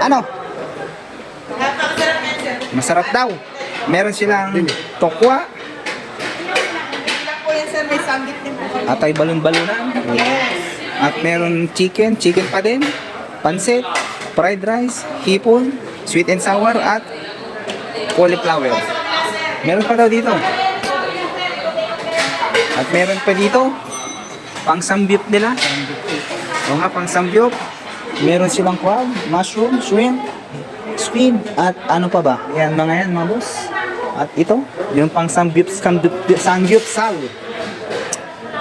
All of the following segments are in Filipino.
Ano? Masarap daw. Meron silang tokwa at ay balon-balunan. At meron chicken, chicken pa din, pansit, fried rice, hipon, sweet and sour at cauliflower. Meron pa daw dito. At meron pa dito, pang sambyup nila. O nga, pang sambyup. Meron silang crab, mushroom, shrimp, squid, at ano pa ba? Yan, mga yan, mga boss. At ito, yung pang sambyup, sambyup, sambyup sal.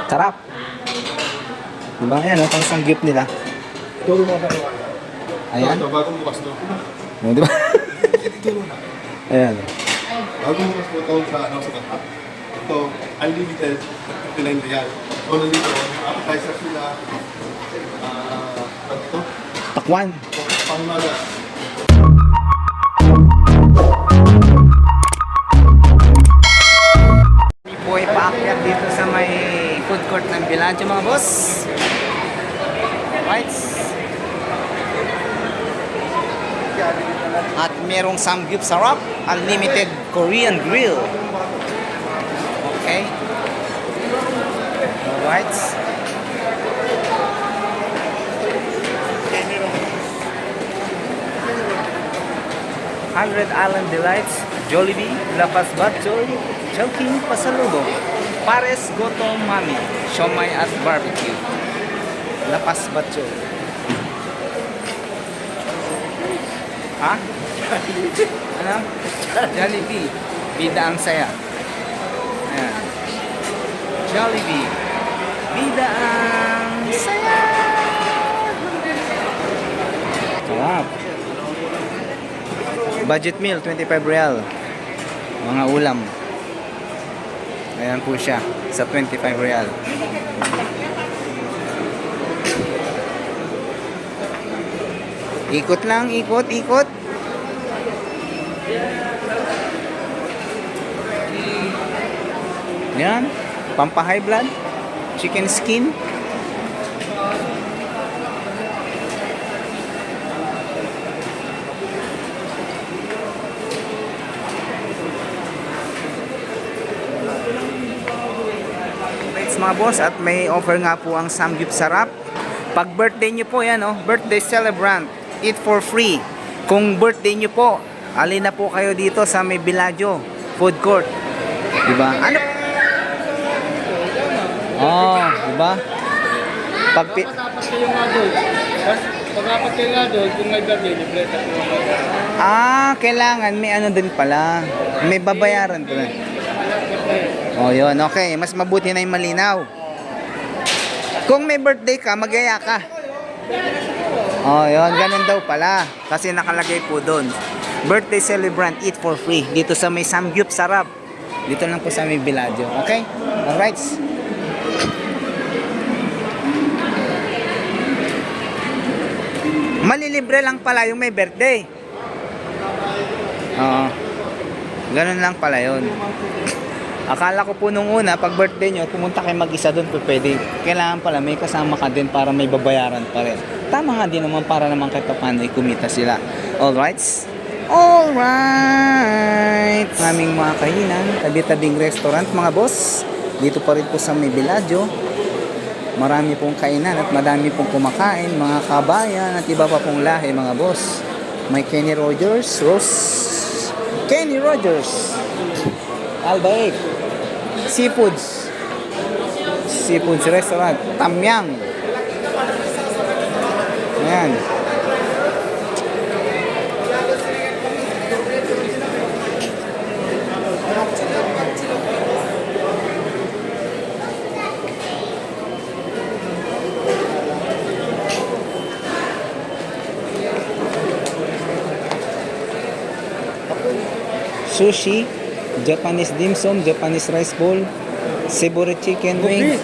Sarap. Diba? Ayan, pang samgyup nila. Turo mo? Ayan. Ito, bagong bukas to. Oh, diba? Ayan. Bagong bukas po ito sa, ano, sa katap. Ito, unlimited, 59 real. O, nandito, appetizer sila. Uh, Takwan. pangmaga. Po ay paakyat dito sa may food court ng Bilancho mga boss. Right. At merong samgyup sarap, unlimited Korean grill. Okay. Alright. Hundred Island Delights, Jollibee, Lapas Batchoy, Chowking Pasalubong, Pares Goto Mami, Siomay at Barbecue, Lapas Batchoy. Ha? ano? Jollibee, bida ang saya. Ayan. Jollibee, bida ang saya. Sarap. Budget meal, 25 real. Mga ulam. Ayan po siya, sa 25 real. Ikot lang, ikot, ikot. Yan, pampa high blood, chicken skin. Mga boss at may offer nga po ang Samgyup Sarap. Pag birthday nyo po yan, oh, birthday celebrant, eat for free. Kung birthday nyo po, alin na po kayo dito sa may Villaggio food court. Diba? Ano? Oh, diba? Pag pi- Pag-apat kayong adult, pag-apat kayong adult, kung may birthday, libre ka. Ah, kailangan may ano din pala. May babayaran Oh, yun. Okay, mas mabuti na yung malinaw. Kung may birthday ka, magaya ka. Oh, yun. Ganun daw pala. Kasi nakalagay po doon. Birthday celebrant, eat for free. Dito sa may Samgyup Sarap. Dito lang po sa may Villaggio. Okay? Alright. Malilibre lang pala yung may birthday. Oo. Ganun lang pala yun. Akala ko po nung una, pag birthday nyo, pumunta kayo mag-isa doon, pwede. Kailangan pala may kasama ka din para may babayaran pa rin. Tama nga din naman para naman kahit paano ikumita sila. Alright? Alright! Ang aming mga kainan, tabi-tabing restaurant mga boss. Dito pa rin po sa may. Marami pong kainan at madami pong kumakain, mga kabayan at iba pa pong lahi mga boss. May Kenny Rogers, Rose, Kenny Rogers, Albaik, Seafoods, Seafoods Restaurant, Tamyang. Ayan. sushi, Japanese dim sum, Japanese rice bowl, Sibori chicken wings,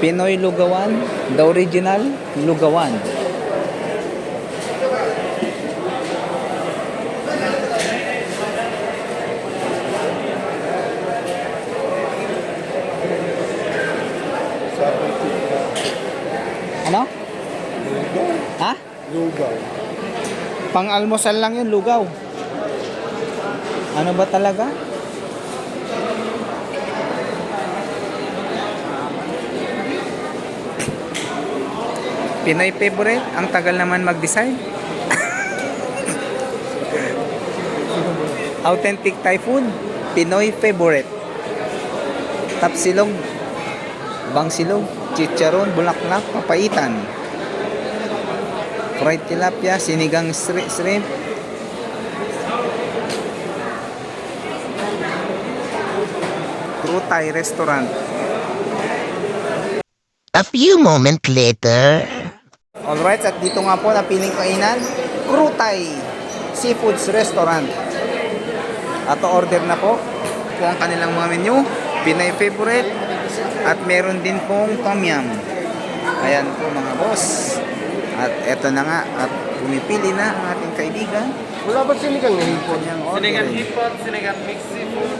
Pinoy Lugawan, the original Lugawan. Ano? Ha? Lugaw. Pang almusal lang yun, lugaw. Ano ba talaga? Pinoy favorite? Ang tagal naman mag-decide. Authentic Thai food? Pinoy favorite. Tapsilog, bangsilog, chicharon, bulaklak, papaitan. Fried tilapia, sinigang shri- shrimp, Thai Restaurant. A few moments later. Alright, at dito nga po napiling kainan, True Thai Seafoods Restaurant. At order na po po ang kanilang mga menu, Pinay favorite, at meron din pong tom yum. Ayan po mga boss. At eto na nga, at pumipili na ang ating kaibigan. Wala ba sinigang ngayon po? Kanyang order. Sinigang hipot, sinigang mixed seafood,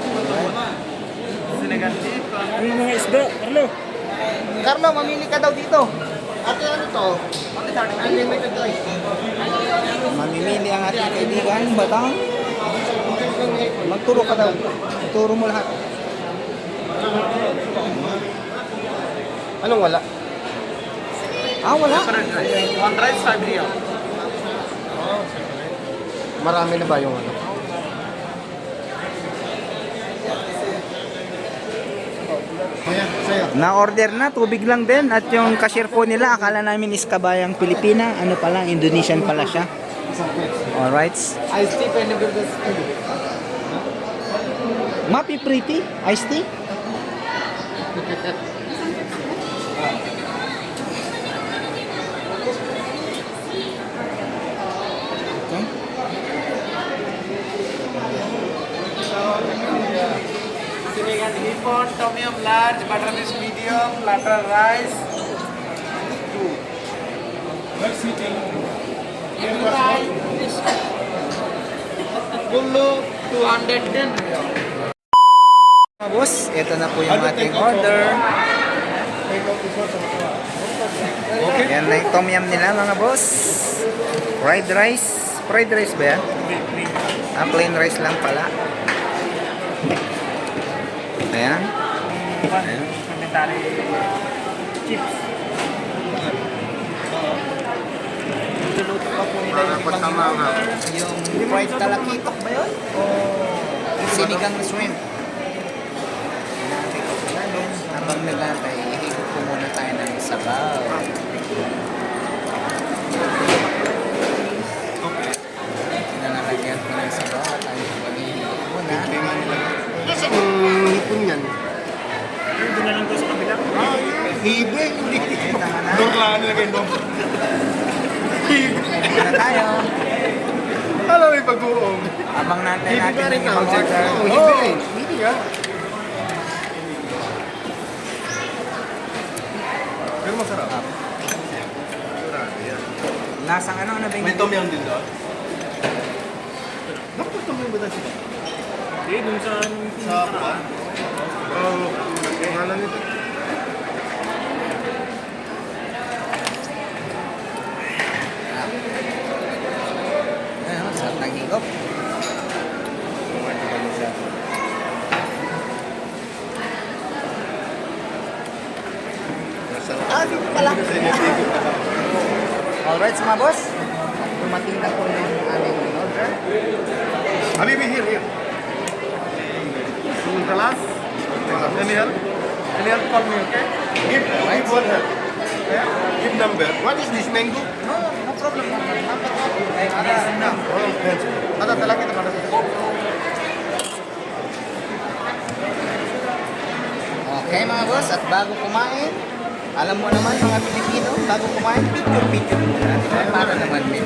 sinigang hipot. Ano mga isda, Carlo? Carlo, mamili ka daw dito. Ate, ano to? Unlimited rice. Mamimili ang ating kaibigan, batang. Magturo ka daw. Turo mo lahat. Anong wala? Ah, wala. One rice, five real. Marami na ba yung ano? Ayan, saya. Na-order na, tubig lang din. At yung cashier po nila, akala namin is kabayang Pilipina. Ano pala, Indonesian pala siya. Alright. Ice tea, pwede ba this? Mapi pretty, iced tea. Hipot, tom yum large, butterfish medium, platter rice. Two. Gullo, 210 real. Mga boss, ito na po yung ating order. Yan na yung tom yum nila mga boss. Fried rice. Fried rice ba yan? Ah, plain rice lang pala. Ayan. Ayan. Commentary chips. Luluto pa po nila yung yung fried talakitok ba yun? O sinigang shrimp? Habang nagantay, ihigop po muna tayo ng sabaw. Nalalagyan ko ng sabaw at tayo po mag-ihigop muna. Kasi yung hipon yan. Doon na lang ko sa kabila. Ah, hibe, hindi. Tama na. Doon lang nilagay doon. Ready na tayo. Pag-uong. Abang natin Hibe natin rin tawag siya? order. Oo, hibe eh. Hibe nga. Pero masarap. Lasang ano na ba yung... May tom yum din doon? Dapat tom yum ba tayo sila? Hindi, dun sa... Sa pa? Oo. Pangalan nito? Mga boss. Dumating na po yung aming order. Habibi, here, here. Full class. Daniel. Daniel, call me, okay? Give, give one help. Yeah? Give number. What is this, mango? No, no problem. Ada, this. ada. Oh, thanks. Ada, ada lagi, ada. Okay mga boss, at bago kumain, alam mo naman mga Pilipino, bago kumain, picture-picture muna. Para naman may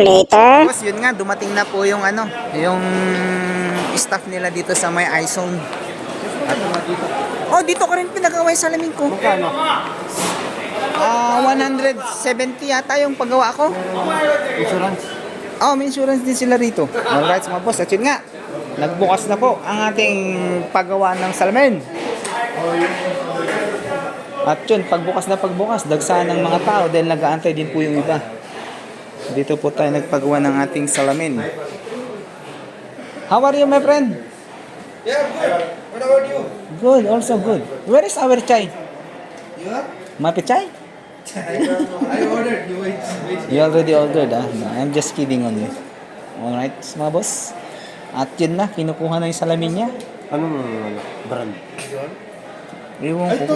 later. Boss, yun nga, dumating na po yung ano, yung staff nila dito sa may iZone. At, oh, dito ka rin pinagawa yung salamin ko. Magkano? Ah, 170 yata yung paggawa ko. Insurance? Oh, may insurance din sila rito. Alright, mga boss. At yun nga, nagbukas na po ang ating paggawa ng salamin. At yun, pagbukas na pagbukas, dagsahan ng mga tao dahil nag-aantay din po yung iba. Dito po tayo nagpagawa ng ating salamin. How are you, my friend? Yeah, good. What about you? Good, also good. Where is our chai? Yeah? Mapi chai? I ordered. You wait. wait. You already ordered, ah? No, I'm just kidding on you. Alright, mga boss. At yun na, kinukuha na yung salamin niya. Ano mo brand? Ewan ko.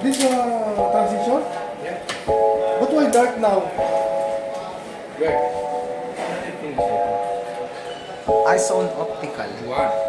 This uh, transition? Yeah. But why dark now? iZone Optical. What?